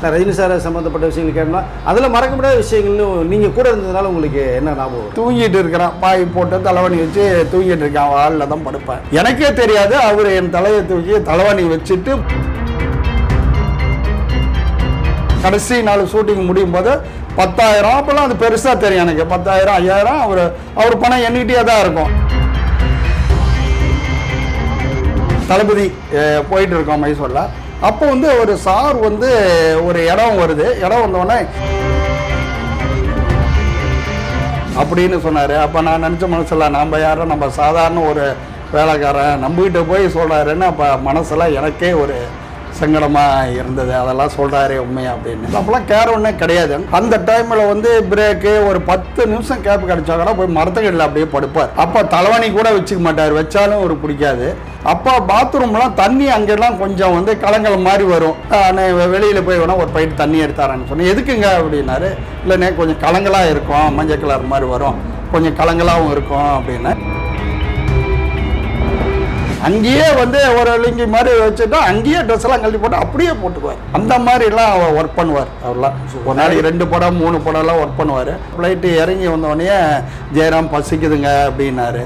நான் ரஜினி சார் சம்மந்தப்பட்ட விஷயங்கள் கேட்டோம்னா அதில் மறக்க முடியாத விஷயங்கள்னு நீங்கள் கூட இருந்ததுனால உங்களுக்கு என்ன ஞாபகம் தூங்கிட்டு இருக்கிறான். பாய் போட்டு தலைவணி வச்சு தூங்கிட்டு இருக்கான். ஆளில் தான் படுப்பேன். எனக்கே தெரியாது அவர் என் தலையை தூக்கி தலைவணி வச்சுட்டு கடைசி நாள் ஷூட்டிங் முடியும் போது பத்தாயிரம் அப்போல்லாம் அது பெருசாக தெரியும் எனக்கு. பத்தாயிரம் ஐயாயிரம் அவர் அவர் பணம் எண்ணிக்கிட்டே தான் இருக்கும். தளபதி போயிட்டு இருக்கோம் மைசூரில். அப்போ வந்து ஒரு சார் வந்து ஒரு இடம் வருது. இடம் வந்தோடனே அப்படின்னு சொன்னார். அப்போ நான் நினச்ச மனசில் நம்ம யாரும் நம்ம சாதாரண ஒரு வேலைக்காரன் நம்பிக்கிட்டு போய் சொல்கிறாருன்னு அப்போ மனசில் எனக்கே ஒரு சங்கடமாக இருந்தது. அதெல்லாம் சொல்கிறாரே உண்மையா அப்படின்னு. அப்போல்லாம் கேர் ஒன்றே கிடையாது. அந்த டைமில் வந்து பிரேக்கு ஒரு பத்து நிமிஷம் கேப் கிடைச்சா கூட போய் மரத்துக்கடியில் அப்படியே படுப்பார். அப்போ தலைவணி கூட வச்சுக்க மாட்டார். வச்சாலும் ஒரு பிடிக்காது. அப்போ பாத்ரூம்லாம் தண்ணி அங்கெல்லாம் கொஞ்சம் வந்து கலங்கல் மாதிரி வரும். வெளியில் போய் வேணால் ஒரு பயிர் தண்ணி எடுத்தாரான்னு சொன்னேன். எதுக்குங்க? அப்படின்னாரு. இல்லைண்ணே கொஞ்சம் கலங்கலாக இருக்கும். மஞ்சள் கலர் மாதிரி வரும். கொஞ்சம் கலங்கலாகவும் இருக்கும். அப்படின்னு. அங்கேயே வந்து ஒரு லிங்கி மாதிரி வச்சுட்டா அங்கேயே ட்ரெஸ் எல்லாம் கழட்டி போட்டு அப்படியே போட்டுக்குவார். அந்த மாதிரிலாம் அவர் ஒர்க் பண்ணுவார். அவர்லாம். ஒரு நாளைக்கு ரெண்டு படம் மூணு படம்லாம் ஒர்க் பண்ணுவார். ஃப்ளைட்டு இறங்கி வந்தோடனே ஜெயராம் பசிக்குதுங்க அப்படின்னாரு.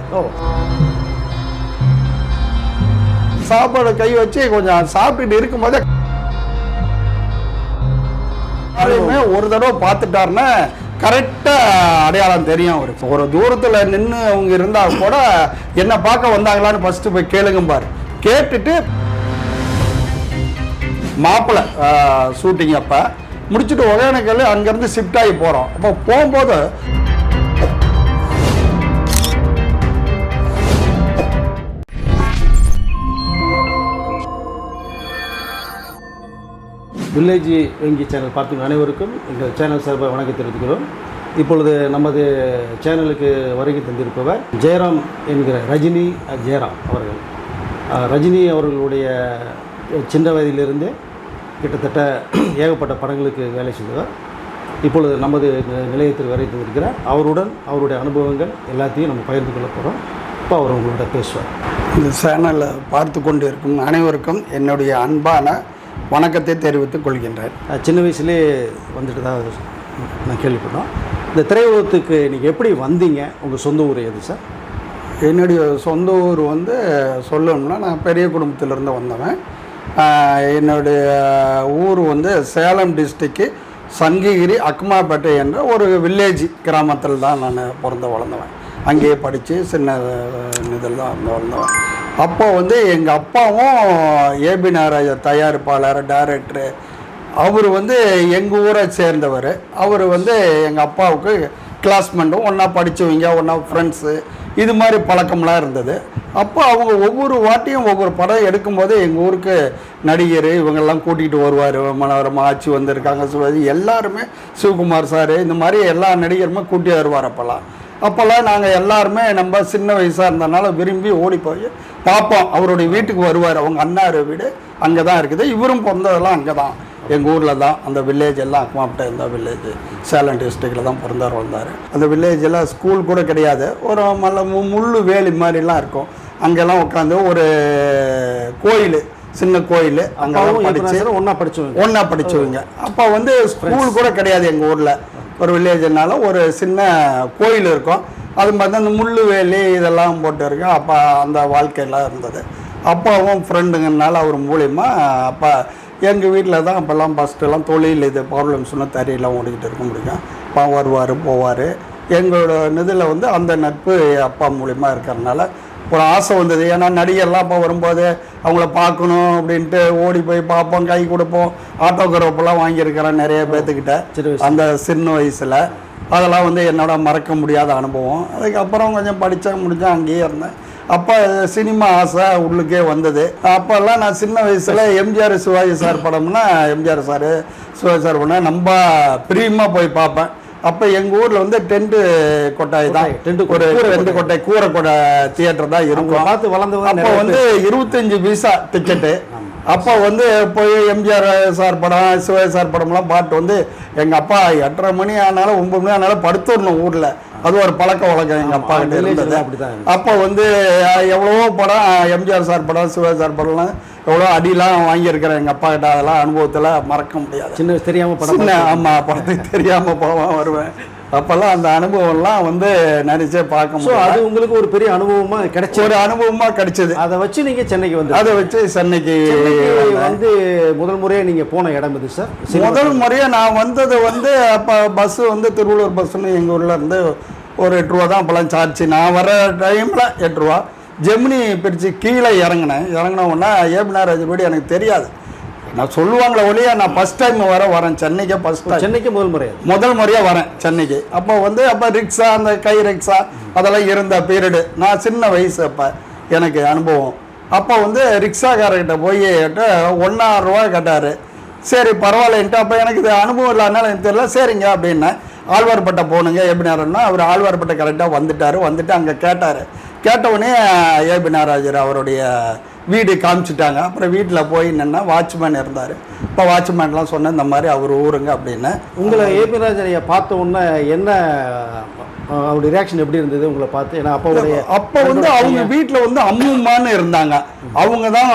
சாப்பாடு கை வச்சு கொஞ்சம் சாப்பிட்டுட்டு இருக்கும்போதே ஒரு தடவை பார்த்துட்டாருன்னா கரெக்டாக அடையாளம் தெரியும் அவருக்கு ஒரு தூரத்தில் நின்று அவங்க இருந்தால் கூட என்ன பார்க்க வந்தாங்களான்னு ஃபஸ்ட்டு போய் கேளுங்க பாரு. கேட்டுட்டு மாப்பிள்ளை ஷூட்டிங் அப்போ முடிச்சுட்டு ஒகேனக்கல் அங்கேருந்து ஷிஃப்ட் ஆகி போகிறோம் அப்போ போகும்போது வில்லேஜ் வங்கி சேனல் பார்க்கும் அனைவருக்கும் எங்கள் சேனல் சார்பாக வணக்கம் தெரிவிக்கிறோம் இப்பொழுது நமது சேனலுக்கு வருகை தந்திருப்பவர் ஜெயராம் என்கிற ரஜினி ஜெயராம் அவர்கள். ரஜினி அவர்களுடைய சின்ன வயதிலிருந்தே கிட்டத்தட்ட ஏகப்பட்ட படங்களுக்கு வேலை செய்தவர். இப்பொழுது நமது நிலையத்தில் வரை தந்திருக்கிறார் அவருடன் அவருடைய அனுபவங்கள் எல்லாத்தையும் நம்ம பகிர்ந்து கொள்ள போகிறோம் இப்போ அவர் உங்களோட பேசுவார். இந்த சேனலை பார்த்து கொண்டு இருக்கும் அனைவருக்கும் என்னுடைய அன்பான வணக்கத்தை தெரிவித்துக் கொள்கின்றேன். அஹ் சின்ன வயசுலே வந்துட்டு தான் நான் கேள்விப்பட்டோம். இந்த திரையுலகத்துக்கு நீங்கள் எப்படி வந்தீங்க? உங்கள் சொந்த ஊர் எது சார்? என்னுடைய சொந்த ஊர் வந்து சொல்லணும்னா நான் பெரிய குடும்பத்திலேருந்து வந்தவன். என்னுடைய ஊர் வந்து சேலம் டிஸ்ட்ரிக்கு சங்ககிரி அக்மாப்பேட்டை என்ற ஒரு வில்லேஜ் கிராமத்தில் தான் நான் பிறந்து வளர்ந்தவன். அங்கேயே படித்து சின்ன இதில் தான் வந்து வளர்ந்தவன். அப்போ வந்து எங்கள் அப்பாவும் ஏபி நாராயண் தயாரிப்பாளர் டைரக்டரு அவர் வந்து எங்கள் ஊரை சேர்ந்தவர். அவர் வந்து எங்கள் அப்பாவுக்கு கிளாஸ்மெண்ட்டும் ஒன்றா படித்தவங்க ஒன்றா ஃப்ரெண்ட்ஸு இது மாதிரி பழக்கம்லாம் இருந்தது. அப்போ அவங்க ஒவ்வொரு வாட்டியும் ஒவ்வொரு படம் எடுக்கும்போது எங்கள் ஊருக்கு நடிகர் இவங்கெல்லாம் கூட்டிகிட்டு வருவார். மனோரமா ஆட்சி வந்திருக்காங்க சிவாஜி எல்லாருமே சிவகுமார் சார் இந்த மாதிரி எல்லா நடிகருமே கூட்டி வருவார் அப்போல்லாம் அப்போல்லாம் நாங்கள் எல்லாருமே நம்ம சின்ன வயசாக இருந்தனால விரும்பி ஓடி போய் பார்ப்போம் அவருடைய வீட்டுக்கு வருவார். அவங்க அண்ணாரு வீடு அங்கே தான் இருக்குது. இவரும் பிறந்ததெல்லாம் அங்கே தான் எங்கள் ஊரில் தான் அந்த வில்லேஜ் எல்லாம் அக்மாப்டே இருந்த வில்லேஜ் சேலம் டிஸ்ட்ரிக்டில் தான் பிறந்தார் வந்தார். அந்த வில்லேஜ் எல்லாம் ஸ்கூல் கூட கிடையாது. ஒரு மல்ல மு- முள்ளு வேலி மாதிரிலாம் இருக்கும். அங்கெல்லாம் உட்காந்து ஒரு கோயில் சின்ன கோயில். அங்கெல்லாம் படித்து ஒன்றா படித்தவங்க ஒன்றா படித்தவங்க அப்போ வந்து ஸ்கூல் கூட கிடையாது எங்கள் ஊரில். ஒரு வில்லேஜ்னால ஒரு சின்ன கோயில் இருக்கும். அது மாதிரி அந்த முள்ளு வேலி இதெல்லாம் போட்டு இருக்கோம் அப்போ அந்த வாழ்க்கையெல்லாம் இருந்தது. அப்பாவும் ஃப்ரெண்டுங்கனால அவர் மூலியமா அப்போ எங்கள் வீட்டில் தான் அப்போல்லாம் ஃபஸ்ட்டெல்லாம் தொழில் இது ப்ராப்ளம்ஸ்னு தறியெல்லாம் ஓடிக்கிட்டு இருக்க முடியும். அப்பா வருவார் போவார். எங்களோட இதில் வந்து அந்த நட்பு அப்பா மூலியமா இருக்கிறதுனால ஒரு ஆசை வந்தது. ஏன்னா நடிகர்லாம் அப்போ வரும்போது அவங்கள பார்க்கணும் அப்படின்ட்டு ஓடி போய் பார்ப்போம் கை கொடுப்போம். ஆட்டோகிராஃபெல்லாம் வாங்கியிருக்கிறேன் நிறைய பேர்த்துக்கிட்ட. அந்த சின்ன வயசில். அதெல்லாம் வந்து என்னோட மறக்க முடியாத அனுபவம். அதுக்கப்புறம் கொஞ்சம் படித்தேன் முடித்தேன் அங்கேயே இருந்தேன். அப்போ சினிமா ஆசை உள்ளுக்கே வந்தது. அப்போல்லாம் நான் சின்ன வயசில் எம்ஜிஆர் சிவாஜி சார் படம்னா எம்ஜிஆர் சார் சிவாஜி சார் படம் நம்ம பிரியமாக போய் பார்ப்பேன். அப்போ எங்கள் ஊரில் வந்து டென்ட்டு கொட்டாய் தான். கொட்டாய், டென்ட் ஒரு டென்ட் கொட்டாய். கூரை கொடை தியேட்டர் தான் இருக்கும். பார்த்து வளர்ந்தவங்க அப்போ வந்து இருபத்தஞ்சு பைசா டிக்கெட்டு அப்போ வந்து போய் எம்ஜிஆர் சார் படம் சிவாஜி சார் படம்லாம் பாட்டு வந்து எங்கள் அப்பா எட்டரை மணி ஆனாலும் ஒம்பது மணி ஆனாலும் படுத்துடணும் ஊரில். அது ஒரு பழக்க வழக்கம் எங்கள் அப்பா கிட்ட இருந்தது. அப்போ வந்து எவ்வளவோ படம் எம்ஜிஆர் சார் படம் சிவா சார் படம்லாம் எவ்வளோ அடிலாம் வாங்கியிருக்கிறேன் எங்கள் அப்பா கிட்ட. அதெல்லாம் அனுபவத்தில் மறக்க முடியாது. சின்ன வயசு தெரியாம படம் ஆமாம் படத்துக்கு தெரியாமல் போவேன் வருவேன். அப்போல்லாம் அந்த அனுபவம்லாம் வந்து நினைச்சே பார்க்க ஸோ முடியும் அது உங்களுக்கு ஒரு பெரிய அனுபவமா கிடைச்ச ஒரு அனுபவமாக கிடைச்சது. அதை வச்சு நீங்க சென்னைக்கு வந்து அதை வச்சு சென்னைக்கு வந்து முதல் முறையா நீங்க போன இடம் இது சார் முதல் முறையாக நான் வந்தது வந்து அப்போ பஸ்ஸு வந்து திருவள்ளூர் பஸ்ஸுன்னு எங்கள் ஊரில் இருந்து ஒரு எட்டு ரூபா தான் அப்போல்லாம் சார்ஜ் நான் வர டைமில் எட்டு ரூபா. ஜெமினி பிரித்து கீழே இறங்கினேன். இறங்கின உடனே ஏபினார் எனக்கு தெரியாது. நான் சொல்லுவாங்களே ஒழிய நான் ஃபஸ்ட் டைம் வர வரேன். சென்னைக்கே ஃபஸ்ட் டைம் சென்னைக்கு முதல் முறையா? முதல் முறையாக வரேன் சென்னைக்கு. அப்போ வந்து அப்போ ரிக்ஷா அந்த கை ரிக்ஷா அதெல்லாம் இருந்த பீரியடு நான் சின்ன வயசு அப்போ எனக்கு அனுபவம். அப்போ வந்து ரிக்ஷாக்காரர்கிட்ட போய் ஒன்றாயிரம் ரூபா கேட்டார். சரி பரவாயில்லன்ட்டு அப்போ எனக்கு இது அனுபவம் இல்லாதனால எனக்கு தெரியல. சரிங்க அப்படின்னேன் ஆழ்வார்பட்டை போகணுங்க ஏபினாரன்னா அவர் ஆழ்வார்பட்டை கரெக்டாக வந்துட்டார். வந்துட்டு அங்கே கேட்டார். கேட்டவுடனே ஏபி நாராஜர் அவருடைய வீடு காமிச்சிட்டாங்க. அப்புறம் வீட்டில் போய் நின்னா வாட்ச்மேன் இருந்தார். இப்போ வாட்ச்மேன்லாம் சொன்னேன் இந்த மாதிரி அவர் ஊருங்க அப்படின்னு. உங்களை ஏபி ராஜனைய பார்த்த உடனே என்ன அவருடைய ரியாக்ஷன் எப்படி இருந்தது உங்களை பார்த்து? ஏன்னா அப்போ அப்போ வந்து அவங்க வீட்டில் வந்து அம்மும்மான்னு இருந்தாங்க. அவங்க தான்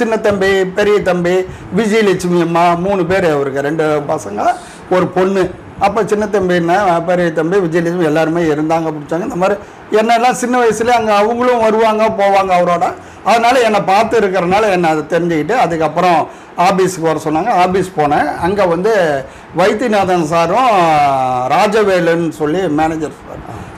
சின்ன தம்பி பெரிய தம்பி விஜயலட்சுமி அம்மா மூணு பேர் அவருக்கு. ரெண்டு பசங்க ஒரு பொண்ணு. அப்போ சின்ன தம்பின்னா பெரிய தம்பி விஜயலட்சுமி எல்லாருமே இருந்தாங்க பிடிச்சாங்க. இந்த மாதிரி என்னெல்லாம் சின்ன வயசுல அங்கே அவங்களும் வருவாங்க போவாங்க அவரோட. அதனால் என்னை பார்த்து இருக்கிறனால என்னை அதை தெரிஞ்சுக்கிட்டு அதுக்கப்புறம் ஆஃபீஸுக்கு வர சொன்னாங்க. ஆபீஸ் போனேன். அங்கே வந்து வைத்தியநாதன் சாரும் ராஜவேலுன்னு சொல்லி மேனேஜர்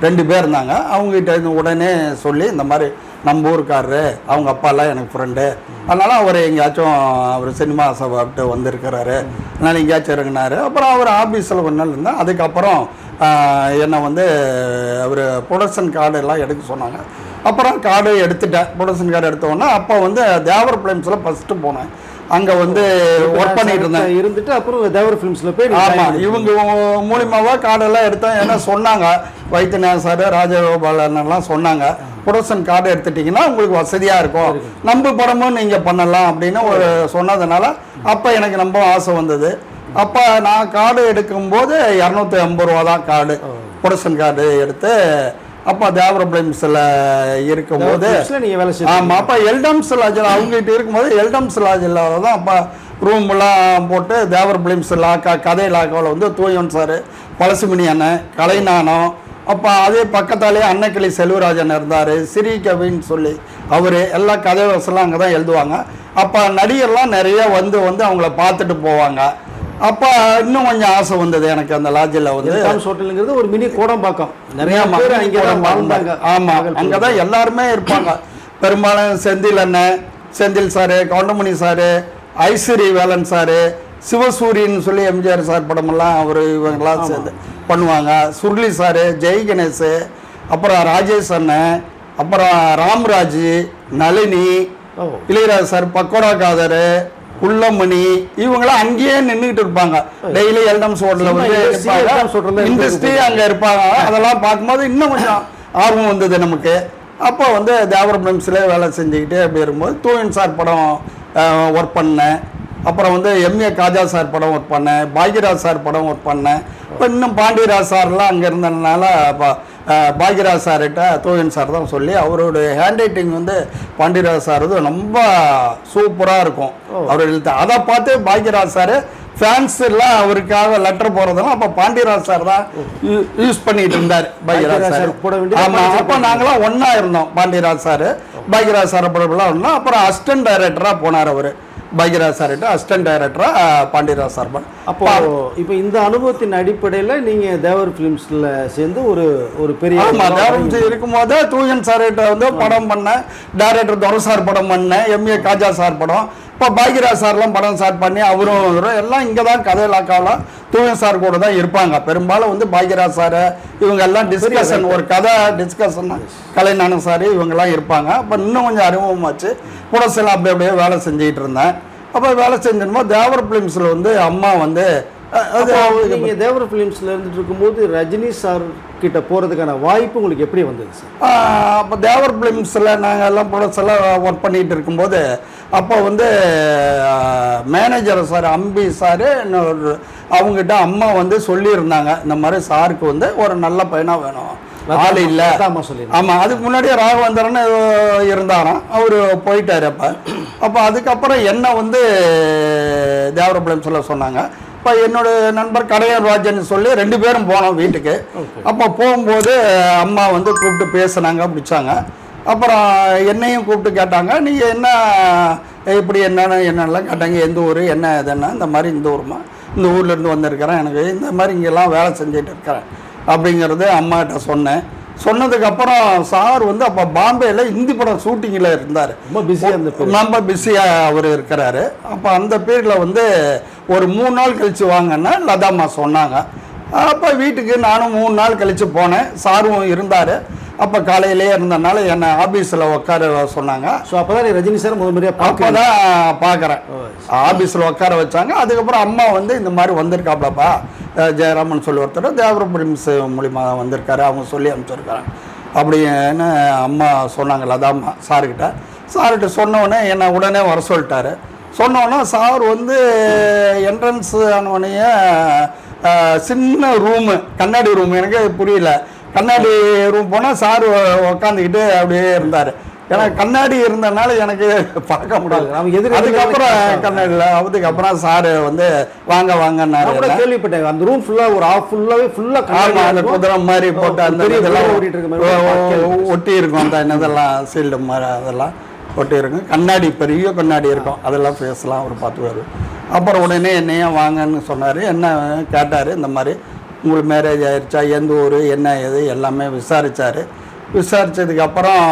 ரெண்டு பேர் இருந்தாங்க. அவங்ககிட்ட இருந்து உடனே சொல்லி இந்த மாதிரி நம்ம ஊருக்காரரு அவங்க அப்பாலாம் எனக்கு ஃப்ரெண்டு அதனால் அவர் எங்கேயாச்சும் அவர் சினிமா சபாப்ட்டு வந்திருக்கிறாரு. அதனால் எங்கேயாச்சும் இறங்கினார். அப்புறம் அவர் ஆஃபீஸில் கொஞ்ச நாள் இருந்தேன் அதுக்கப்புறம் என்னை வந்து அவர் ப்ரொடக்ஷன் கார்டு எல்லாம் எடுக்க சொன்னாங்க. அப்புறம் கார்டு எடுத்துட்டேன். ப்ரொடக்ஷன் கார்டு எடுத்த உடனே அப்போ வந்து தேவர் ஃபிலிம்ஸில் ஃபஸ்ட்டு போனேன். அங்கே வந்து ஒர்க் பண்ணிட்டு இருந்தேன். இருந்துட்டு அப்புறம் தேவர் ஃபிலிம்ஸ்ல போய் நீங்க ஆமா join பண்ணி- இவங்க மூலியமாவா கார்டெல்லாம் எடுத்தேன் ஏன்னா சொன்னாங்க. வைத்தியநாத சார் ராஜகோபாலன் எல்லாம் சொன்னாங்க. ப்ரொடக்ஷன் கார்டு எடுத்துட்டீங்கன்னா உங்களுக்கு வசதியா இருக்கும். நம்ம படமும் நீங்க பண்ணலாம் அப்படின்னு ஒரு சொன்னதுனால அப்ப எனக்கு ரொம்ப ஆசை வந்தது. அப்ப நான் கார்டு எடுக்கும்போது இரநூத்தி ஐம்பது ரூபா தான் கார்டு ப்ரொடக்ஷன் கார்டு எடுத்து அப்போ தேவர பிலிம்ஸில் இருக்கும்போது Filmsல நீங்க வேலை செய்ய ஆமாம் அப்போ எல்டம்ஸ் லாஜில் அவங்ககிட்ட இருக்கும்போது எல்டம்ஸ் லாஜில் தான் அப்போ ரூம்லாம் போட்டு தேவர் பிலிம்ஸ் லாக்கா கதை லாக்காவில் வந்து தூயன் சார் பழசுமணி அண்ணன் கலைநாணம் அப்போ அதே பக்கத்தாலே அன்னக்கிளி செல்வராஜன் இருந்தார் சிறி கவின்னு சொல்லி அவர் எல்லா கதை வசலாம் அங்கே தான் எழுதுவாங்க. அப்போ நடிகர்லாம் நிறைய வந்து வந்து அவங்கள பார்த்துட்டு போவாங்க. அப்போ இன்னும் கொஞ்சம் ஆசை வந்தது எனக்கு அந்த லாட்ஜில் வந்து. ஹோட்டலுங்கிறது ஒரு மினி கோடம்பாக்கம். நிறைய பேர் அங்கே வாழ்ந்தாங்க. ஆமா அங்கே தான் எல்லாருமே இருப்பாங்க. பெரும்பாலும் செந்தில் அண்ணன் Senthil sir Goundamani sir Aishwari Velan sir Sivasooriyan சொல்லி எம்ஜிஆர் சார் படமெல்லாம் அவர் இவங்கெல்லாம் சேர்ந்து பண்ணுவாங்க. சுருளி சாரு ஜெய் கணேஷ் அப்புறம் ராஜேஷ் அண்ணன் அப்புறம் ராம்ராஜ் நளினி இளையராஜா சார் பக்கோடா காதர் குள்ளமணி இவங்களாம் அங்கேயே நின்றுட்டு இருப்பாங்க. டெய்லி எல்டம்ஸ் ஹோட்டலில் வந்து இண்டஸ்ட்ரி அங்கே இருப்பாங்க. அதெல்லாம் பார்க்கும்போது இன்னும் கொஞ்சம் ஆர்வம் வந்தது நமக்கு. அப்போ வந்து தேவர பிலிம்ஸில் வேலை செஞ்சுக்கிட்டே அப்படி இருக்கும்போது தூயன் சார் படம் ஒர்க் பண்ணேன். அப்புறம் வந்து எம்ஏ காஜா சார் படம் ஒர்க் பண்ணேன். பாக்யராஜ் சார் படம் ஒர்க் பண்ணேன். இப்போ இன்னும் பாண்டியராஜ் சார்லாம் அங்கே இருந்ததுனால பாக்யராஜ் சார்கிட்ட தோயன் சார் தான் சொல்லி அவருடைய ஹேண்ட் ரைட்டிங் வந்து பாண்டியராஜ் சார் வந்து ரொம்ப சூப்பராக இருக்கும். அவர் எழுத்து. அதை பார்த்து பாக்யராஜ் சார் ஃபேன்ஸ் எல்லாம் அவருக்காக லெட்டர் போகிறதெல்லாம் அப்போ பாண்டியராஜ் சார் தான் யூஸ் பண்ணிட்டு இருந்தார் பாக்யராஜ் சார். ஆமாம் அப்போ நாங்களாம் ஒன்றா இருந்தோம் பாண்டியராஜ் சார். பாக்யராஜ் சார் படம்லாம் இருந்தோம் அப்புறம் அசிஸ்டன்ட் டைரக்டராக போனார் அவர். பாக்யராஜ் சார்கிட்ட அசிஸ்டன்ட் டைரக்டராக பாண்டியராஜ் சார் பண்ண அப்போ இப்போ இந்த அனுபவத்தின் அடிப்படையில் நீங்க தேவர் ஃபிலிம்ஸ்ல சேர்ந்து ஒரு ஒரு பெரிய ஆமா தேவரம்சி இருக்கும்போது தூயன் சார்கிட்ட வந்து படம் பண்ணேன். டைரக்டர் துரை சார் படம் பண்ணேன். எம்ஏ காஜா சார் படம். இப்போ பாக்யராஜ் சார்லாம் படம் ஸ்டார்ட் பண்ணி அவரும் எல்லாம் இங்கே தான் கதை இலாக்காவில் தூயன் சார் கூட தான் இருப்பாங்க. பெரும்பாலும் வந்து பாக்யராஜ் சார் இவங்க எல்லாம் டிஸ்கஷன் ஒரு கதை டிஸ்கஷன் கலைஞானம் சார் இவங்கெல்லாம் இருப்பாங்க. அப்போ இன்னும் கொஞ்சம் அறிமுகமாச்சு புடசெல்லாம் அப்படி அப்படியே வேலை செஞ்சுக்கிட்டு இருந்தேன். அப்போ வேலை செஞ்சிருந்தோம். தேவர் ஃபிலிம்ஸில் வந்து அம்மா வந்து அது அப்போ நீங்க தேவர ஃபிலிம்ஸ்ல இருந்துட்டு இருக்கும்போது ரஜினி சார் கிட்ட போறதுக்கான வாய்ப்பு உங்களுக்கு எப்படி வந்தது சார் அப்போ தேவர் ஃபிலிம்ஸில் நாங்கள் எல்லாம் ப்ரொடக்ட்ஸ் எல்லாம் ஒர்க் பண்ணிகிட்டு இருக்கும்போது அப்போ வந்து மேனேஜர் சார் அம்பி சார் இன்னொரு அவங்ககிட்ட அம்மா வந்து சொல்லியிருந்தாங்க இந்த மாதிரி சாருக்கு வந்து ஒரு நல்ல பையனாக வேணும். ஆள் இல்லை. ஆமாம் அதுக்கு முன்னாடியே ராகவேந்திரன் இருந்தாராம் அவர் போயிட்டார் அப்போ. அப்போ அதுக்கப்புறம் என்ன வந்து தேவர ஃபிலிம்ஸில் சொன்னாங்க இப்போ என்னோட நண்பர் கடையன் ராஜன் சொல்லி ரெண்டு பேரும் போனோம் வீட்டுக்கு. அப்போ போகும்போது அம்மா வந்து கூப்பிட்டு பேசுனாங்க பிடிச்சாங்க. அப்புறம் என்னையும் கூப்பிட்டு கேட்டாங்க நீங்கள் என்ன இப்படி என்னன்னு என்னென்னலாம் கேட்டாங்க எந்த ஊர் என்ன இதுன்னா இந்த மாதிரி இந்த ஊருமா? இந்த ஊர்லேருந்து வந்திருக்கிறேன் எனக்கு இந்த மாதிரி இங்கெல்லாம் வேலை செஞ்சுட்டு இருக்கிறேன். அப்படிங்கிறது அம்மாகிட்ட சொன்னேன். சொன்னதுக்கப்புறம் சார் வந்து அப்போ பாம்பேயில் இந்தி படம் ஷூட்டிங்கில் இருந்தார். ரொம்ப பிஸியா இருந்த. ரொம்ப பிஸியாக அவர் இருக்கிறாரு. அப்போ அந்த பீரியடில் வந்து ஒரு மூணு நாள் கழித்து வாங்கன்னா லதாம்மா சொன்னாங்க. அப்போ வீட்டுக்கு நானும் மூணு நாள் கழித்து போனேன். சாரும் இருந்தார். அப்போ காலையிலே இருந்தனால என்னை ஆஃபீஸில் உட்கார சொன்னாங்க. ஸோ அப்பதான் ரஜினி சார் முதல் முறையா அப்போ பார்க்க தான் பார்க்குறேன் ஆஃபீஸில் உட்கார வச்சாங்க. அதுக்கப்புறம் அம்மா வந்து இந்த மாதிரி வந்திருக்காப்லப்பா. ஜெயராமன் சொல்லி ஒருத்தர் தேவரம் ஃபிலிம்ஸ் மூலிமா வந்திருக்காரு. அவங்க சொல்லி அனுப்பிச்சிருக்காங்க. அப்படின்னு அம்மா சொன்னாங்க லதாம்மா சார்கிட்ட. சார்கிட்ட சொன்னோடனே என்னை உடனே வர சொல்லிட்டாரு. சொன்னோன்னே சார் வந்து என்ட்ரன்ஸ் ஆனவனையே சின்ன ரூமு கண்ணாடி ரூம் எனக்கு புரியல. கண்ணாடி ரூம் போனால் சார் உக்காந்துக்கிட்டு அப்படியே இருந்தார். ஏன்னா கண்ணாடி இருந்தனால எனக்கு பார்க்க முடியாது அவங்க எதிர் அதுக்கப்புறம் கண்ணாடியில் அதுக்கப்புறம் சார் வந்து வாங்க வாங்கன்னாரு கேள்விப்பட்டேன். அந்த ரூம் ஃபுல்லா ஒரு ஆஃப் ஃபுல்லாவே ஃபுல்லா ஆமா அந்த குதிரை மாதிரி போட்டு அந்த இதெல்லாம் ஒட்டி இருக்கும் அந்த இதெல்லாம் சீல்டு மாதிரி அதெல்லாம் ஒட்டி இருக்கும். கண்ணாடி பெரிய கண்ணாடி இருக்கும். அதெல்லாம் பேசலாம் அவர் பார்த்துவார் அப்புறம் உடனே என்னையும் வாங்கன்னு சொன்னார். என்ன கேட்டார் இந்த மாதிரி உங்களுக்கு மேரேஜ் ஆயிடுச்சா எந்த ஊர் என்ன ஏது எல்லாமே விசாரிச்சார். விசாரிச்சதுக்கப்புறம்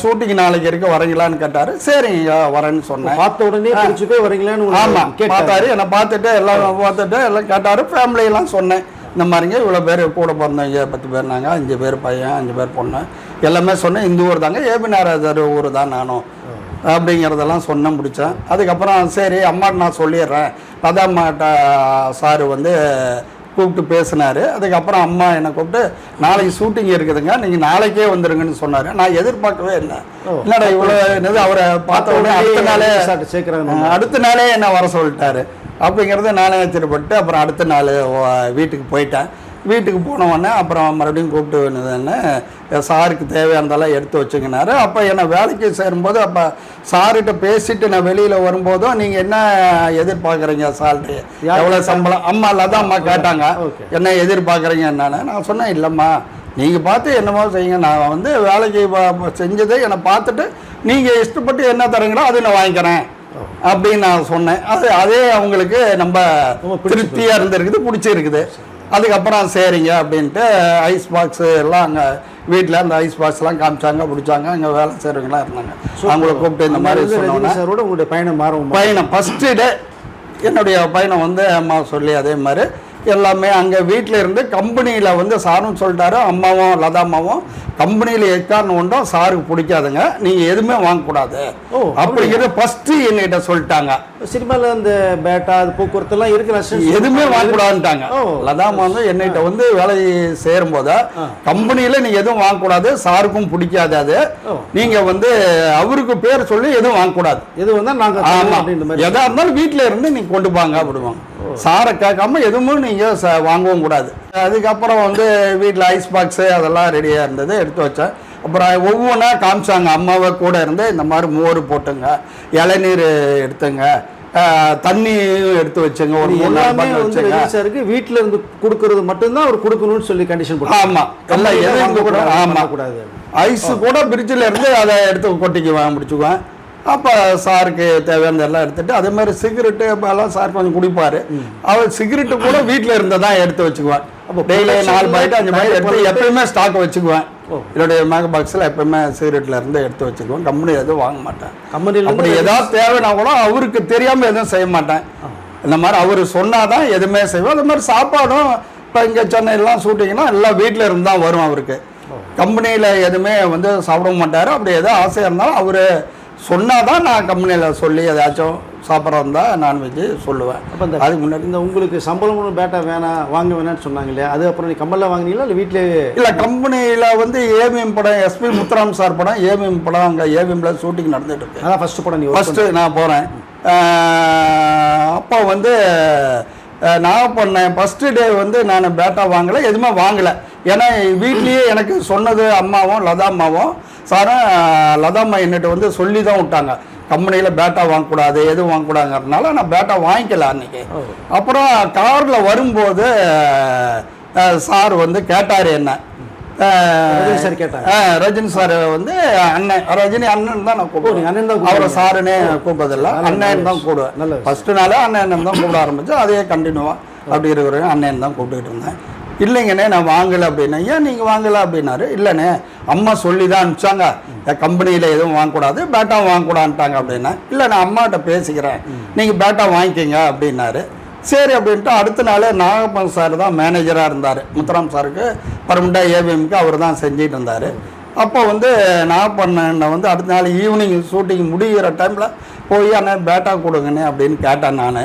ஷூட்டிங் நாளைக்கு இருக்க வரீங்களான்னு கேட்டார். சரிங்க வரேன்னு சொன்னேன். பார்த்த உடனே பிடிச்சு போய் வரீங்களான்னு ஆமா உங்களுக்கு கேட்டாரு. பார்த்தாரு என்னை பார்த்துட்டு எல்லாம் பார்த்துட்டு எல்லாம் கேட்டாரு. எல்லாம் சொன்னேன். இந்த மாதிரிங்க இவ்வளோ பேர் கூட பிறந்தவங்க பத்து பேர் நாங்கள் அஞ்சு பேர் பையன் அஞ்சு பேர் பொண்ணு எல்லாமே சொன்னேன். இந்த ஊர் தாங்க ஏபி நாராஜர் ஊர் தான் நானும். அப்படிங்கிறதெல்லாம் சொன்னேன் முடித்தேன் அதுக்கப்புறம் சரி அம்மாட்ட நான் சொல்லிடுறேன். லதா அம்மாட்ட சார் வந்து கூப்பிட்டு பேசினார். அதுக்கப்புறம் அம்மா என்னை கூப்பிட்டு நாளைக்கு ஷூட்டிங் இருக்குதுங்க நீங்கள் நாளைக்கே வந்துருங்கன்னு சொன்னார். நான் எதிர்பார்க்கவே இல்லை. என்னடா இவ்வளோ என்னது அவரை பார்த்த உடனே அடுத்த நாளே அடுத்த நாளே என்ன வர சொல்லிட்டாரு. அப்படிங்கிறத நானே ஆச்சரியப்பட்டு அப்புறம் அடுத்த நாள் வீட்டுக்கு போயிட்டேன். வீட்டுக்கு போன உடனே அப்புறம் மறுபடியும் கூப்பிட்டு வேணுதுன்னு சாருக்கு தேவையானதெல்லாம் எடுத்து வச்சுக்கினாரு. அப்போ என்னை வேலைக்கு சேரும்போது அப்போ சார்கிட்ட பேசிட்டு நான் வெளியில் வரும்போதும் நீங்கள் என்ன எதிர்பார்க்குறீங்க சால்ரி எவ்வளோ சம்பளம்? அம்மா லதா அம்மா கேட்டாங்க. என்ன எதிர்பார்க்குறீங்க என்னன்னு? நான் சொன்னேன் இல்லைம்மா நீங்கள் பார்த்து என்னமோ செய்யுங்க. நான் வந்து வேலைக்கு செஞ்சதை என்னை பார்த்துட்டு நீங்கள் இஷ்டப்பட்டு என்ன தரீங்களோ அதை நான் வாங்கிக்கிறேன். அப்படின்னு நான் சொன்னேன். அது அதே அவங்களுக்கு நம்ம திருப்தியாக இருந்திருக்குது பிடிச்சிருக்குது. அதுக்கப்புறம் சரிங்க அப்படின்ட்டு ஐஸ் பாக்ஸு எல்லாம் அங்கே வீட்டில் அந்த ஐஸ் பாக்ஸ்லாம் காமிச்சாங்க பிடிச்சாங்க அங்கே வேலை செய்கிறவங்களாம் இருந்தாங்க. அவங்கள கூப்பிட்டு இந்த மாதிரி சொன்னோன்னே சாரோட உங்களுடைய பயணம் மாறும். பயணம் ஃபஸ்ட்டு டே என்னுடைய பயணம் வந்து அம்மா சொல்லி அதே மாதிரி எல்லாமே அங்கே வீட்டில் இருந்து கம்பெனியில் வந்து சாரும் சொல்லிட்டாரு அம்மாவும் லதா அம்மாவும் கம்பெனியில் எக்காரணம் உண்டும் சாருக்கு பிடிக்காதுங்க. நீங்கள் எதுவுமே வாங்கக்கூடாது. அப்படிங்கிறத ஃபஸ்ட்டு என்கிட்ட சொல்லிட்டாங்க. சினிமால அந்த பேட்டா அது போக்குவரத்து எல்லாம் இருக்கு ரஷ்யன் எதுவுமே வாங்கக்கூடாதுன்ட்டாங்க. லதா அம்மா வந்து என்னகிட்ட வந்து வேலை சேரும்போது ஆ. கம்பெனியில் நீங்கள் எதுவும் வாங்கக்கூடாது சாருக்கும் பிடிக்காது அது. நீங்கள் வந்து அவருக்கு பேர் சொல்லி எதுவும் வாங்கக்கூடாது. எது வந்தா நாங்க ஆமா. தருவோம் அப்படின்ற மாதிரி. எதா இருந்தாலும் வீட்ல இருந்து நீங்க கொண்டு வாங்க அப்படிவாங்க சாரை கேட்காம எதுவும் நீங்க ச- வாங்கவும் கூடாது. அதுக்கப்புறம் வந்து வீட்டில் ஐஸ் பாக்ஸு அதெல்லாம் ரெடியாக இருந்தது எடுத்து வச்சேன். அப்புறம் ஒவ்வொன்றா காமிச்சாங்க. அம்மாவை கூட இருந்து இந்த மாதிரி மோர் போட்டுங்க இளநீர் எடுத்துங்க தண்ணியும் எடுத்து வச்சுங்க ஒரு எல்லாமே வச்சுங்க. வீட்ல இருந்து கொடுக்கறது மட்டும்தான் அவர் கொடுக்கணும்னு சொல்லி கண்டிஷன் போட்டு ஆமா. எல்லாம் எதுவும் கூட ஆமா. கூடாது ஐஸ் கூட பிரிட்ஜில் இருந்து அதை எடுத்து கொட்டிக்குவேன் முடிச்சுக்குவேன். அப்போ சாருக்கு தேவையானது எல்லாம் எடுத்துட்டு அதே மாதிரி சிகரெட்டு எல்லாம் சார் கொஞ்சம் குடிப்பார். அவர் சிகரெட்டு கூட வீட்டில் இருந்து தான் எடுத்து வச்சுக்குவேன் அப்போ டெய்லி நாலு பாக்கெட் அஞ்சு பாக்கெட் எடுத்து எப்பயுமே ஸ்டாக் வச்சுக்குவேன். என்னுடைய மேக பாக்ஸில் எப்பயுமே சிகரெட்டில் இருந்து எடுத்து வச்சுக்குவேன். கம்பெனி எதுவும் வாங்க மாட்டேன். கம்பெனில அப்படி ஏதாவது தேவைன்னா கூட அவருக்கு தெரியாமல் எதுவும் செய்ய மாட்டேன். இந்த மாதிரி அவர் சொன்னாதான் எதுவுமே செய்வோம் அது மாதிரி சாப்பாடும் இப்போ இங்கே சென்னையிலாம் ஷூட்டிங்னா எல்லாம் வீட்டில் இருந்து தான் வரும் அவருக்கு. கம்பெனியில் எதுவுமே வந்து சாப்பிட மாட்டார். அப்படி ஏதோ ஆசையாக இருந்தாலும் அவர் சொன்னாதான் நான் கம்பெனியில் சொல்லி ஏதாச்சும் சாப்பிட்றதா நான்வெஜ் சொல்லுவேன். அப்போ இந்த அதுக்கு முன்னாடி இந்த உங்களுக்கு சம்பளம் பேட்டா வேணாம் வாங்க வேணாம்னு சொன்னாங்க இல்லையா? அது அப்புறம் நீ கம்பலில் வாங்கினீங்களா இல்லை வீட்டிலே இல்லை கம்பெனியில் வந்து ஏவிஎம் படம் எஸ்பி முத்துராம் சார் படம் ஏவிஎம் படம் அங்கே ஏவிஎம்ல ஷூட்டிங் நடந்துட்டு இருக்கு. அதான் ஃபஸ்ட்டு படம் நீ ஃபஸ்ட்டு நான் போகிறேன் அப்போ வந்து நான் பண்ணேன். ஃபஸ்ட்டு டே வந்து நான் பேட்டா வாங்கலை எதுவுமே வாங்கலை. ஏன்னா வீட்லேயே எனக்கு சொன்னது அம்மாவும் லதா அம்மாவும் சாரும் லதா அம்மா என்னட்டு வந்து சொல்லி தான் விட்டாங்க கம்பெனியில் பேட்டா வாங்கக்கூடாது எதுவும் வாங்கக்கூடாதுங்கிறதுனால நான் பேட்டா வாங்கிக்கல அன்னைக்கு. அப்புறம் காரில் வரும்போது சார் வந்து கேட்டார் என்ன சார் கேட்டாங்க. ஆ, ரஜினி சார் வந்து அண்ணன் ரஜினி அண்ணன் தான் நான் நீங்க அண்ணன் தான் கூப்பிடுவேன் அவரை. சாருன்னே கூப்பிடுறதில்ல அண்ணன் தான். கூப்பிடுவேன். ஃபர்ஸ்ட் நாளே அண்ணன் தான் கூப்பிட ஆரம்பிச்சு அதே கண்டினியூவா அப்படி இருக்கிற அண்ணன் தான் கூப்பிட்டுக்கிட்டு இருந்தேன் இல்லைங்கண்ணே நான் வாங்கலை அப்படின்னா ஏன் நீங்கள் வாங்கலை? அப்படின்னாரு. இல்லைண்ணே அம்மா சொல்லி தான் அனுப்பிச்சாங்க கம்பெனியில் எதுவும் வாங்கக்கூடாது பேட்டா வாங்கக்கூடாதுன்ட்டாங்க அப்படின்னா இல்லை நான் அம்மாட்ட பேசிக்கிறேன். நீங்கள் பேட்டா வாங்கிக்கங்க அப்படின்னாரு. சரி அப்படின்ட்டு அடுத்த நாள் நாகப்பன் சார் தான் மேனேஜராக இருந்தார். முத்துராம் சாருக்கு பர்மனெண்ட்டாக ஏவிஎம்க்கு அவர் தான் செஞ்சிட்டு இருந்தார். அப்போ வந்து நாகப்பண்ணனை வந்து அடுத்த நாள் ஈவினிங் ஷூட்டிங் முடிகிற டைமில் போய் அண்ணன் பேட்டா கொடுங்கண்ணே அப்படின்னு கேட்டேன் நான்.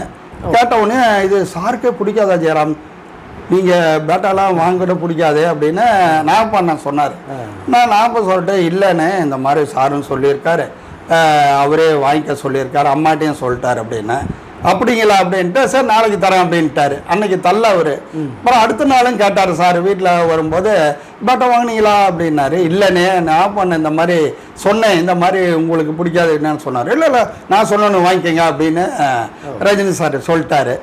கேட்ட உடனே இது சாருக்கே பிடிக்காதா ஜெயராம்? நீங்கள் பேட்டாலாம் வாங்கிட பிடிக்காது அப்படின்னு நாகப்பண்ணன் சொன்னார். நான் நாகப்பன் சொல்லிட்டு இல்லைண்ணே இந்த மாதிரி சாருன்னு சொல்லியிருக்காரு. அவரே வாங்கிக்க சொல்லியிருக்காரு அம்மாட்டையும் சொல்லிட்டாரு அப்படின்னு. அப்படிங்களா அப்படின்ட்டு சார் நாளைக்கு தரேன் அப்படின்ட்டாரு. அன்னைக்கு தள்ள அவரு அப்புறம் அடுத்த நாளும் கேட்டார் சார் வீட்டில் வரும்போது பேட்டை வாங்கினீங்களா? அப்படின்னாரு. இல்லைண்ணே நான் பண்ண இந்த மாதிரி சொன்னேன் இந்த மாதிரி உங்களுக்கு பிடிக்காது என்னன்னு சொன்னார். இல்லை இல்லை நான் சொன்னேன்னு வாங்கிக்கங்க அப்படின்னு ரஜினி சார் சொல்லிட்டாரு.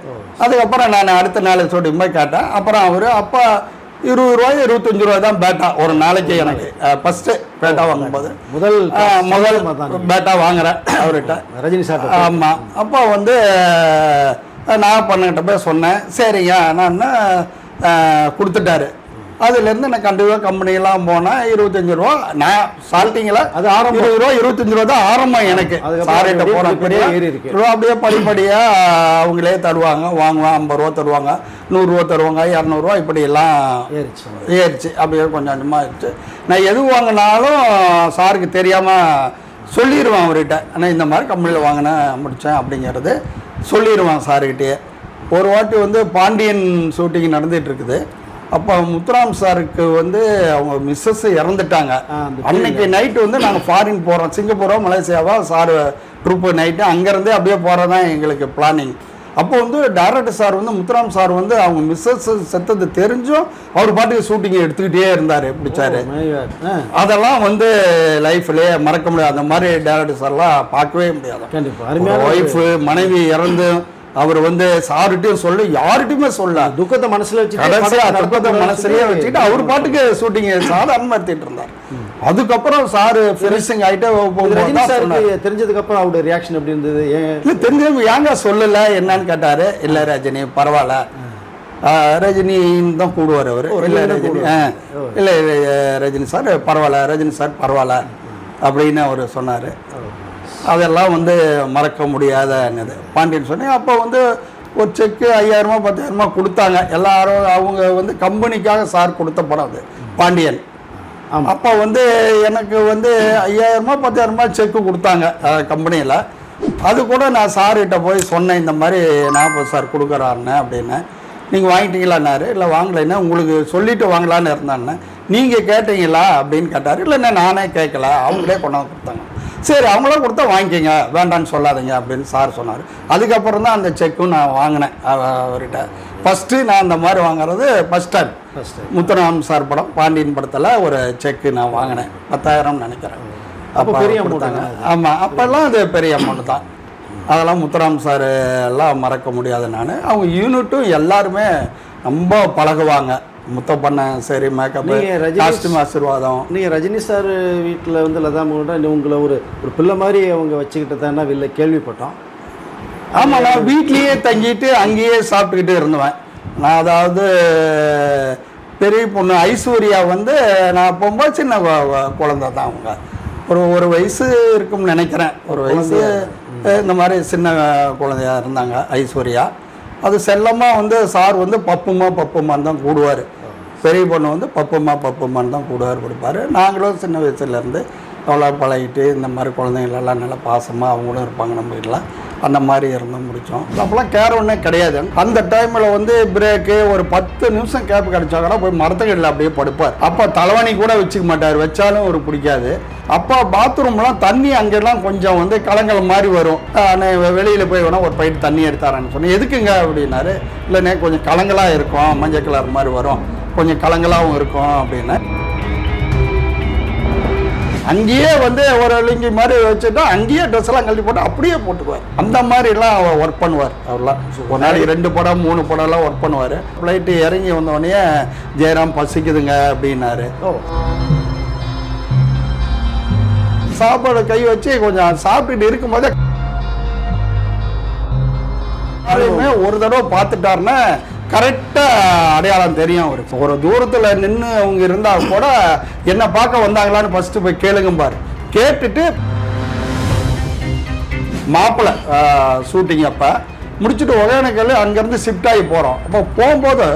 அதுக்கப்புறம் நான் அடுத்த நாள் சொல்லி போய் கேட்டேன். அப்புறம் அவர் அப்பா இருபது ரூபாய் இருபத்தஞ்சு ரூபாய் தான் பேட்டா. ஒரு நாளைக்கு எனக்கு ஃபஸ்ட்டு பேட்டா வாங்கும்போது. முதல் முதல். பேட்டா வாங்குறேன் அவர்கிட்ட. ரஜினி சார் ஆமாம் அப்போ வந்து நான் பண்ணகிட்ட போய் சொன்னேன். சரிங்க நான் கொடுத்துட்டாரு. அதுலேருந்து நான் கண்டிப்பாக கம்பெனிலாம் போனேன் இருபத்தஞ்சு ரூபா. நான் சால்ட்டிங்கில் அது ஆரம்பம். இருபது ரூபா இருபத்தஞ்சு ரூபா தான் ஆரம்பம் எனக்கு. அதுக்கப்புறம் சார்கிட்ட அப்படியே போன படிப்படியா ஏறி இருக்கு. ரூபா அப்படியே படிப்படியாக அவங்களே தருவாங்க வாங்குவேன் ஐம்பது ரூபா தருவாங்க நூறுரூவா தருவாங்க இரநூறுவா இப்படி எல்லாம் ஏறிச்சு. அப்படியே கொஞ்சம் கொஞ்சமாக ஆயிடுச்சு நான் எது வாங்கினாலும் சாருக்கு தெரியாமல் சொல்லிடுவேன் அவர்கிட்ட. ஆனால் இந்த மாதிரி கம்பெனியில் வாங்கினேன் முடித்தேன் அப்படிங்கிறது சொல்லிடுவேன் சாருக்கிட்டே ஒரு வாட்டி வந்து பாண்டியன் ஷூட்டிங் நடந்துட்டு இருக்குது. அப்போ முத்துராம் சாருக்கு வந்து அவங்க மிஸ்ஸஸ் இறந்துட்டாங்க. அன்னைக்கு நைட்டு வந்து நாங்கள் ஃபாரின் போகிறோம் சிங்கப்பூரோ மலேசியாவோ சார் ட்ரிப்பு நைட்டு அங்கேருந்தே அப்படியே போகிறது தான் எங்களுக்கு பிளானிங் அப்போ வந்து டைரக்டர் சார் வந்து முத்துராம் சார் வந்து அவங்க மிஸ்ஸஸ் செத்தது தெரிஞ்சும் அவர் பாட்டுக்கு ஷூட்டிங் எடுத்துக்கிட்டே இருந்தார் பிடிச்சாரு. அதெல்லாம் வந்து லைஃப்லேயே மறக்க முடியாது. அந்த மாதிரி டைரக்டர் சார்லாம் பார்க்கவே முடியாது. ஒய்ஃபு மனைவி இறந்து அவர் வந்து சார்கிட்டையும் சொல்லி யார்கிட்டயுமே சொல்ல துக்கத்தை மனசுல வச்சுட்டு துக்கத்தை மனசுலயே வச்சுக்கிட்டு அவர் பாட்டுக்கு ஷூட்டிங் சாதாரணமா எடுத்துட்டு இருந்தார். அதுக்கப்புறம் சாரு ஃபினிஷிங் ரஜினி. சாருக்கு தெரிஞ்சதுக்கு அப்புறம் அவருடைய ரியாக்ஷன் எப்படி இருந்தது? இல்ல தெரிஞ்சவங்க ஏங்க சொல்லல என்னன்னு கேட்டாரு. இல்ல ரஜினி பரவாயில்ல. ஆ, ரஜினின்னு தான் கூடுவார் அவர். இல்ல ரஜினி ரஜினி இல்ல, ரஜினி சார் பரவாயில்ல ரஜினி சார் பரவாயில்ல அப்படின்னு அவர் சொன்னார். அதெல்லாம் வந்து மறக்க முடியாதது பாண்டியன் சொன்னேன் அப்போ வந்து ஒரு செக்கு ஐயாயிரமா பத்தாயிரமா கொடுத்தாங்க. எல்லாரும் அவங்க வந்து கம்பெனிக்காக சார் கொடுத்த படம் அது பாண்டியன். அப்போ வந்து எனக்கு வந்து ஐயாயிரமா பத்தாயிரமா செக்கு கொடுத்தாங்க கம்பெனியில். அது கூட நான் சார்கிட்ட போய் சொன்னேன் இந்த மாதிரி நாற்பது சார் கொடுக்குறாருண்ணே அப்படின்னு. நீங்கள் வாங்கிட்டீங்களான்னாரு இல்லை வாங்கலைன்னா உங்களுக்கு சொல்லிட்டு வாங்கலான்னு இருந்தாண்ணே நீங்கள் கேட்டீங்களா அப்படின்னு கேட்டார். இல்லைண்ணே நானே கேட்கல அவங்களே கொண்டாந்து கொடுத்தாங்க. சரி அவங்களே கொடுத்தா வாங்கிக்கோங்க வேண்டான்னு சொல்லாதீங்க அப்படின்னு சார் சொன்னார். அதுக்கப்புறம் தான் அந்த செக்கும் நான் வாங்கினேன் அவ- அவர்கிட்ட. ஃபஸ்ட்டு நான் அந்த மாதிரி வாங்குறது ஃபஸ்ட் டைம் முத்துராம் சார் படம் பாண்டியன் படத்தில் ஒரு செக்கு நான் வாங்கினேன் பத்தாயிரம் நினைக்கிறேன். அப்போ பெரிய தானே? ஆமாம் அப்போல்லாம் அது பெரிய அமௌண்ட் தான். அதெல்லாம் முத்துராம் சார் எல்லாம் மறக்க முடியாது நான். அவங்க யூனிட்டும் எல்லாருமே ரொம்ப பழகுவாங்க. முத்தப்பண்ண சரி மேக்கப் காஸ்டியூம் ஆசீர்வாதம். நீங்க ரஜினி சார் வீட்டில் வந்து லதா மோகன் உங்களை ஒரு ஒரு பிள்ளை மாதிரி அவங்க வச்சுக்கிட்டு வெளில கேள்விப்பட்டோம். ஆமாம் நான் வீட்லேயே தங்கிட்டு அங்கேயே சாப்பிட்டுக்கிட்டு இருந்தேன் நான் அதாவது பெரிய பொண்ணு ஐஸ்வர்யா வந்து நான் போகும்போது சின்ன குழந்தை தான் அவங்க. ஒரு ஒரு வயசு இருக்கும்னு நினைக்கிறேன். ஒரு வயசு இந்த மாதிரி சின்ன குழந்தையா இருந்தாங்க ஐஸ்வர்யா. அது செல்லமாக வந்து சார் வந்து பப்புமா பப்புமான்னு தான் கூடுவார். பெரிய பொண்ணு வந்து பப்புமா பப்புமான்னு தான் கூடுவார் கொடுப்பாரு. நாங்களும் சின்ன வயசுலேருந்து அவ்வளோ பழகிட்டு இந்த மாதிரி குழந்தைங்களெல்லாம் நல்லா பாசமாக அவங்களும் இருப்பாங்க நம்ம வீட்டில். அந்த மாதிரி இருந்து முடித்தோம். அப்போல்லாம் கேர் ஒன்றே கிடையாது. அந்த டைமில் வந்து பிரேக்கு ஒரு பத்து நிமிஷம் கேப் கிடைச்சா கூட போய் மரத்துக்கடியில் அப்படியே படுப்பார். அப்போ தலைவாணி கூட வச்சுக்க மாட்டார். வச்சாலும் ஒரு பிடிக்காது. அப்போ பாத்ரூம்லாம் தண்ணி அங்கெல்லாம் கொஞ்சம் வந்து கலங்கல் மாதிரி வரும். வெளியில் போய் வேணால் ஒரு பைட் தண்ணி எடுத்தாரான்னு சொன்னேன். எதுக்குங்க? அப்படின்னாரு. இல்லைண்ணே கொஞ்சம் கலங்கலாக இருக்கும். மஞ்சள் கலர் மாதிரி வரும். கொஞ்சம் கலங்கலாகவும் இருக்கும். அப்படின்னு. அங்கேயே வந்து ஒரு லிங்கி மாதிரி வச்சுட்டா அங்கேயே ட்ரெஸ் எல்லாம் கழட்டி போட்டு அப்படியே போட்டுக்குவார். அந்த மாதிரிலாம் ஒர்க் பண்ணுவார். அவர்லாம். ஒரு நாளைக்கு ரெண்டு படம் மூணு படம்லாம் ஒர்க் பண்ணுவார். ஃப்ளைட்டு இறங்கி வந்த உடனே ஜெயராம் பசிக்குதுங்க அப்படின்னாரு. சாப்பாடு கை வச்சு கொஞ்சம் சாப்பிட்டுட்டு இருக்கும்போதே யாரையுமே ஒரு தடவை பார்த்துட்டாருன்னா கரெக்டாக அடையாளம் தெரியும் அவருக்கு ஒரு தூரத்தில் நின்று அவங்க இருந்தால் கூட என்ன பார்க்க வந்தாங்களான்னு ஃபஸ்ட்டு போய் கேளுங்க பாரு. கேட்டுட்டு மாப்பிள்ளை ஷூட்டிங் அப்போ முடிச்சுட்டு ஒகேனக்கல் அங்கேருந்து ஷிஃப்ட் ஆகி போகிறோம் அப்போ போகும்போது